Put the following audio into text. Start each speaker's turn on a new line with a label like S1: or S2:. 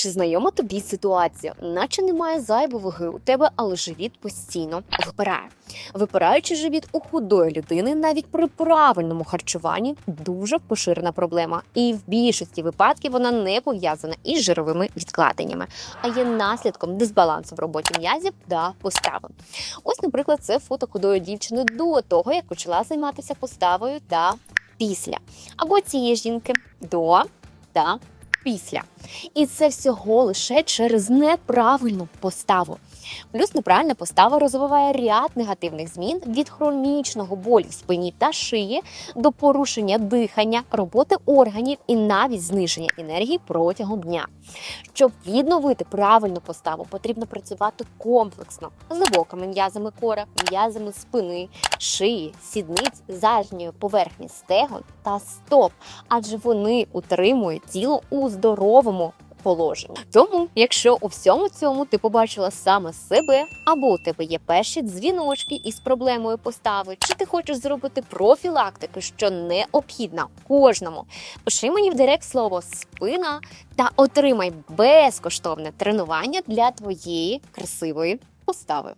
S1: Чи знайома тобі ситуація, наче немає зайвої ваги у тебе, але живіт постійно випирає. Випираючий живіт у худої людини навіть при правильному харчуванні дуже поширена проблема, і в більшості випадків вона не пов'язана із жировими відкладеннями, а є наслідком дисбалансу в роботі м'язів та постави. Ось, наприклад, це фото худої дівчини до того, як почала займатися поставою та після, або цієї жінки до та після. І це всього лише через неправильну поставу. Плюс неправильна постава розвиває ряд негативних змін від хронічного болю в спині та шиї до порушення дихання, роботи органів і навіть зниження енергії протягом дня. Щоб відновити правильну поставу, потрібно працювати комплексно з глибокими м'язами кора, м'язами спини, шиї, сідниць, задньої поверхні стегон та стоп, адже вони утримують тіло у здоровому положенні. Тому, якщо у всьому цьому ти побачила саме себе, або у тебе є перші дзвіночки із проблемою постави, чи ти хочеш зробити профілактику, що необхідна кожному, пиши мені в директ слово спина та отримай безкоштовне тренування для твоєї красивої постави.